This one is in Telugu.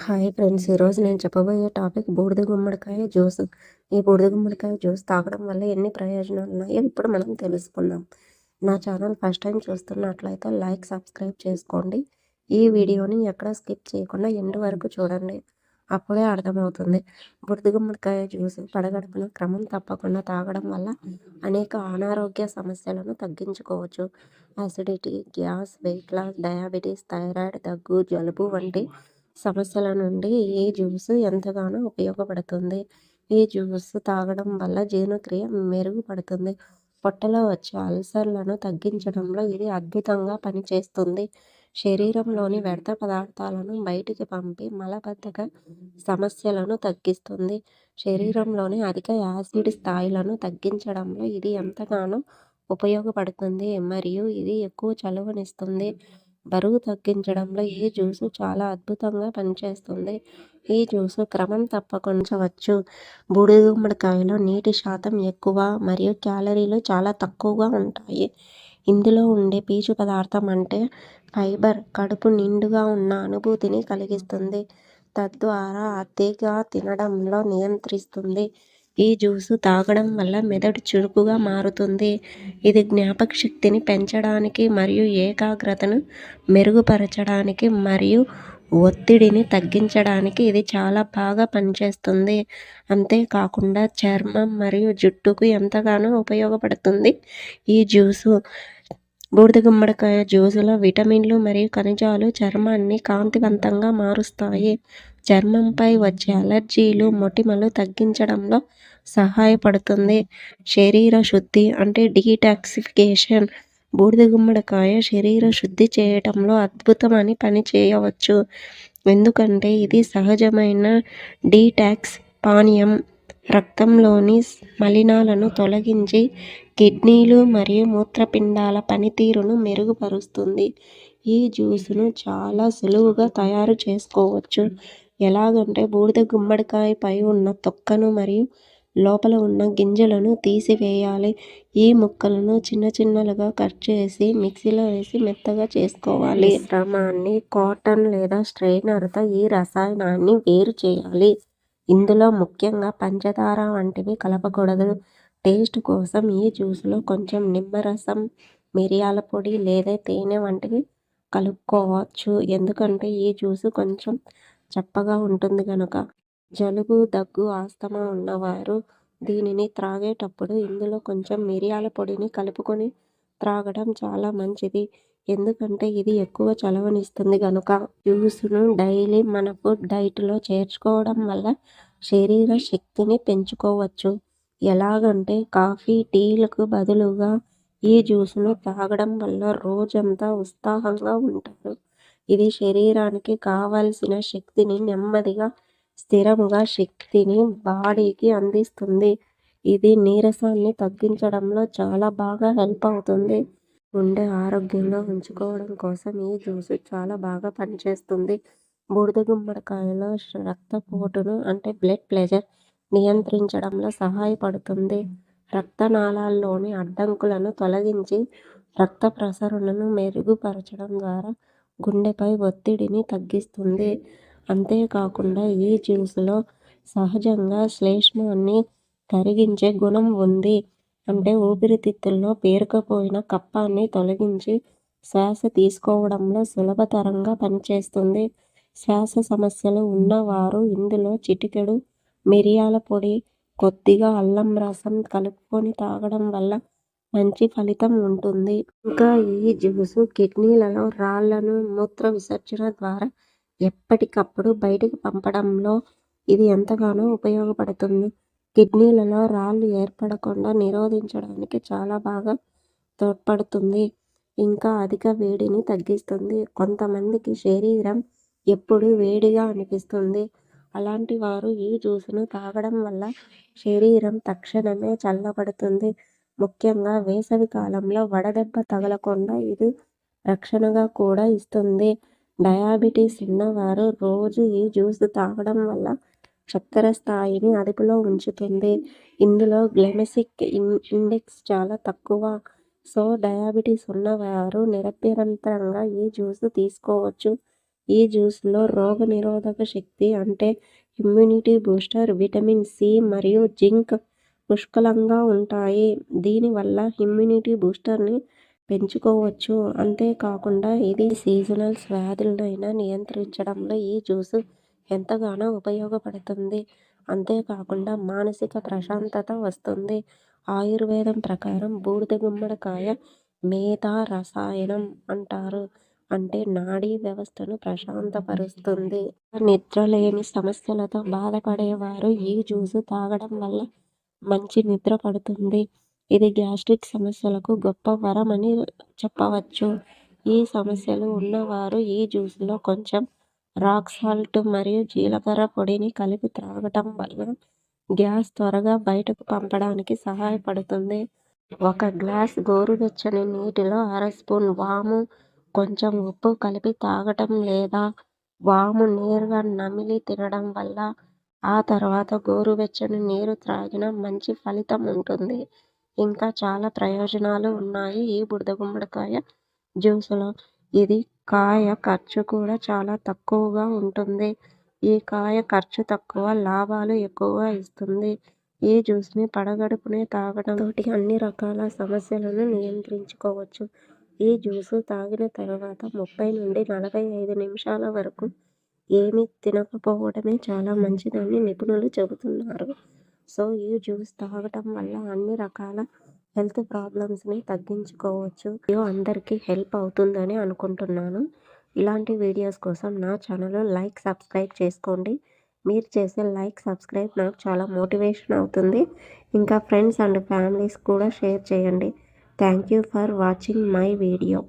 హాయ్ ఫ్రెండ్స్ ఈరోజు నేను చెప్పబోయే టాపిక్ బూడిద గుమ్మడికాయ జ్యూస్. ఈ బూడిద గుమ్మడికాయ జ్యూస్ తాగడం వల్ల ఎన్ని ప్రయోజనాలు ఉన్నాయో ఇప్పుడు మనం తెలుసుకుందాం. నా ఛానల్ ఫస్ట్ టైం చూస్తున్నట్లయితే లైక్ సబ్స్క్రైబ్ చేసుకోండి. ఈ వీడియోని ఎక్కడ స్కిప్ చేయకుండా ఎండ్ వరకు చూడండి. అప్పుడే అర్థమవుతుంది. బుడిద గుమ్మడికాయ జ్యూస్ పడగడపున క్రమం తప్పకుండా తాగడం వల్ల అనేక అనారోగ్య సమస్యలను తగ్గించుకోవచ్చు. Acidity gas weight loss diabetes thyroid దగ్గు జలుబు వంటి సమస్యల నుండి ఈ జ్యూస్ ఎంతగానో ఉపయోగపడుతుంది. ఈ జ్యూస్ తాగడం వల్ల జీర్ణక్రియ మెరుగుపడుతుంది. పొట్టలో వచ్చే అల్సర్లను తగ్గించడంలో ఇది అద్భుతంగా పనిచేస్తుంది. శరీరంలోని వ్యర్థ పదార్థాలను బయటికి పంపి మలబద్ధక సమస్యలను తగ్గిస్తుంది. శరీరంలోని అధిక యాసిడ్ స్థాయిలను తగ్గించడంలో ఇది ఎంతగానో ఉపయోగపడుతుంది మరియు ఇది ఎక్కువ చలువనిస్తుంది. బరువు తగ్గించడంలో ఈ జ్యూసు చాలా అద్భుతంగా పనిచేస్తుంది. ఈ జ్యూసు క్రమం తప్పకుంచవచ్చు బూడిద గుమ్మడికాయలో నీటి శాతం ఎక్కువ మరియు క్యాలరీలు చాలా తక్కువగా ఉంటాయి. ఇందులో ఉండే పీచు పదార్థం అంటే ఫైబర్ కడుపు నిండుగా ఉన్న అనుభూతిని కలిగిస్తుంది. తద్వారా అతిగా తినడంలో నియంత్రిస్తుంది. ఈ జ్యూసు తాగడం వల్ల మెదడు చురుకుగా మారుతుంది. ఇది జ్ఞాపక శక్తిని పెంచడానికి మరియు ఏకాగ్రతను మెరుగుపరచడానికి మరియు ఒత్తిడిని తగ్గించడానికి ఇది చాలా బాగా పనిచేస్తుంది. అంతేకాకుండా చర్మం మరియు జుట్టుకు ఎంతగానో ఉపయోగపడుతుంది. ఈ జ్యూసు బూడిద గుమ్మడికాయ జ్యూసులో విటమిన్లు మరియు ఖనిజాలు చర్మాన్ని కాంతివంతంగా మారుస్తాయి. చర్మంపై వచ్చే అలర్జీలు మొటిమలు తగ్గించడంలో సహాయపడుతుంది. శరీర శుద్ధి అంటే డీటాక్సిఫికేషన్. బూడిద గుమ్మడికాయ శరీర శుద్ధి చేయటంలో అద్భుతమని పని చేయవచ్చు. ఎందుకంటే ఇది సహజమైన డీటాక్స్ పానీయం. రక్తంలోని మలినాలను తొలగించి కిడ్నీలు మరియు మూత్రపిండాల పనితీరును మెరుగుపరుస్తుంది. ఈ జ్యూస్ను చాలా సులువుగా తయారు చేసుకోవచ్చు. ఎలాగంటే బూడిద గుమ్మడికాయ పై ఉన్న తొక్కను మరియు లోపల ఉన్న గింజలను తీసివేయాలి. ఈ ముక్కలను చిన్న చిన్నలుగా కట్ చేసి మిక్సీలో వేసి మెత్తగా చేసుకోవాలి. మిశ్రమాన్ని కాటన్ లేదా స్ట్రైనర్తో ఈ రసాయనాన్ని వేరు చేయాలి. ఇందులో ముఖ్యంగా పంచదార వంటివి కలపకూడదు. టేస్ట్ కోసం ఈ జ్యూస్లో కొంచెం నిమ్మరసం మిరియాల పొడి లేదా తేనె వంటివి కలుపుకోవచ్చు. ఎందుకంటే ఈ జ్యూస్ కొంచెం చప్పగా ఉంటుంది కనుక జలుబు దగ్గు ఆస్తమా ఉన్నవారు దీనిని త్రాగేటప్పుడు ఇందులో కొంచెం మిరియాల పొడిని కలుపుకొని త్రాగడం చాలా మంచిది. ఎందుకంటే ఇది ఎక్కువ చలవనిస్తుంది కనుక జ్యూస్ను డైలీ మన ఫుడ్ డైట్లో చేర్చుకోవడం వల్ల శరీర శక్తిని పెంచుకోవచ్చు. ఎలాగంటే కాఫీ టీలకు బదులుగా ఈ జ్యూస్ను తాగడం వల్ల రోజంతా ఉత్సాహంగా ఉంటారు. ఇది శరీరానికి కావలసిన శక్తిని నెమ్మదిగా స్థిరముగా శక్తిని బాడీకి అందిస్తుంది. ఇది నీరసాన్ని తగ్గించడంలో చాలా బాగా హెల్ప్ అవుతుంది. గుండె ఆరోగ్యంగా ఉంచుకోవడం కోసం ఈ జ్యూస్ చాలా బాగా పనిచేస్తుంది. బూడిద గుమ్మడికాయలో రక్తపోటును అంటే బ్లడ్ ప్రెషర్ నియంత్రించడంలో సహాయపడుతుంది. రక్తనాళాల్లోని అడ్డంకులను తొలగించి రక్త ప్రసరణను మెరుగుపరచడం ద్వారా గుండెపై ఒత్తిడిని తగ్గిస్తుంది. అంతేకాకుండా ఈ జ్యూస్లో సహజంగా శ్లేష్మాన్ని కరిగించే గుణం ఉంది. అంటే ఊపిరితిత్తుల్లో పేరుకుపోయిన కప్పాన్ని తొలగించి శ్వాస తీసుకోవడంలో సులభతరంగా పనిచేస్తుంది. శ్వాస సమస్యలు ఉన్నవారు ఇందులో చిటికెడు మిరియాల పొడి కొద్దిగా అల్లం రసం కలుపుకొని తాగడం వల్ల మంచి ఫలితం ఉంటుంది. ఇంకా ఈ జ్యూసు కిడ్నీలలో రాళ్ళను మూత్ర విసర్జన ద్వారా ఎప్పటికప్పుడు బయటికి పంపడంలో ఇది ఎంతగానో ఉపయోగపడుతుంది. కిడ్నీలలో రాళ్ళు ఏర్పడకుండా నిరోధించడానికి చాలా బాగా తోడ్పడుతుంది. ఇంకా అధిక వేడిని తగ్గిస్తుంది. కొంతమందికి శరీరం ఎప్పుడు వేడిగా అనిపిస్తుంది. అలాంటి వారు ఈ జ్యూస్ను తాగడం వల్ల శరీరం తక్షణమే చల్లబడుతుంది. ముఖ్యంగా వేసవి కాలంలో వడదెబ్బ తగలకుండా ఇది రక్షణగా కూడా ఇస్తుంది. డయాబెటీస్ ఉన్నవారు రోజు ఈ జ్యూస్ తాగడం వల్ల చక్కెర స్థాయిని అదుపులో ఉంచుతుంది ఇందులో గ్లెమెసిక్ ఇండెక్స్ చాలా తక్కువ సో డయాబెటీస్ ఉన్నవారు నిరభ్యంతరంగా ఈ జ్యూస్ తీసుకోవచ్చు ఈ జ్యూస్లో రోగనిరోధక శక్తి అంటే ఇమ్యూనిటీ బూస్టర్, విటమిన్ సి మరియు జింక్ పుష్కలంగా ఉంటాయి. దీనివల్ల ఇమ్యూనిటీ బూస్టర్ని పెంచుకోవచ్చు. అంతేకాకుండా ఇది సీజనల్ వ్యాధులనైనా నియంత్రించడంలో ఈ జ్యూస్ ఎంతగానో ఉపయోగపడుతుంది. అంతేకాకుండా మానసిక ప్రశాంతత వస్తుంది. ఆయుర్వేదం ప్రకారం బూడిద గుమ్మడికాయ మేధా రసాయనం అంటారు. అంటే నాడీ వ్యవస్థను ప్రశాంతపరుస్తుంది. నిద్రలేని సమస్యలతో బాధపడేవారు ఈ జ్యూస్ తాగడం వల్ల మంచి నిద్ర పడుతుంది. ఇది గ్యాస్ట్రిక్ సమస్యలకు గొప్ప వరం అని చెప్పవచ్చు. ఈ సమస్యలు ఉన్నవారు ఈ జ్యూస్లో కొంచెం రాక్ సాల్ట్ మరియు జీలకర్ర పొడిని కలిపి త్రాగటం వల్ల గ్యాస్ త్వరగా బయటకు పంపడానికి సహాయపడుతుంది. ఒక గ్లాస్ గోరువెచ్చని నీటిలో అర స్పూన్ వాము, కొంచెం ఉప్పు కలిపి తాగటం లేదా వాము నేరుగా నమిలి తినడం వల్ల ఆ తర్వాత గోరువెచ్చని నీరు త్రాగిన మంచి ఫలితం ఉంటుంది. ఇంకా చాలా ప్రయోజనాలు ఉన్నాయి ఈ బుడద గుమ్మడికాయ జ్యూస్లో. ఇది కాయ ఖర్చు కూడా చాలా తక్కువగా ఉంటుంది. ఈ కాయ ఖర్చు తక్కువ, లాభాలు ఎక్కువగా ఇస్తుంది. ఈ జ్యూస్ని పడగడుపునే తాగడం తోటి అన్ని రకాల సమస్యలను నియంత్రించుకోవచ్చు. ఈ జ్యూస్ తాగిన తర్వాత ముప్పై నుండి నలభై ఐదు నిమిషాల వరకు ఏమీ తినకపోవడమే చాలా మంచిదని నిపుణులు చెబుతున్నారు. సో ఈ జ్యూస్ తాగటం వల్ల అన్ని రకాల హెల్త్ ప్రాబ్లమ్స్ని తగ్గించుకోవచ్చు. వీడియో అందరికీ హెల్ప్ అవుతుందని అనుకుంటున్నాను. ఇలాంటి వీడియోస్ కోసం నా ఛానల్ లైక్, సబ్స్క్రైబ్ చేసుకోండి. మీరు చేసే లైక్, సబ్స్క్రైబ్ నాకు చాలా మోటివేషన్ అవుతుంది. ఇంకా ఫ్రెండ్స్ అండ్ ఫ్యామిలీస్ కూడా షేర్ చేయండి. Thank you for watching my video.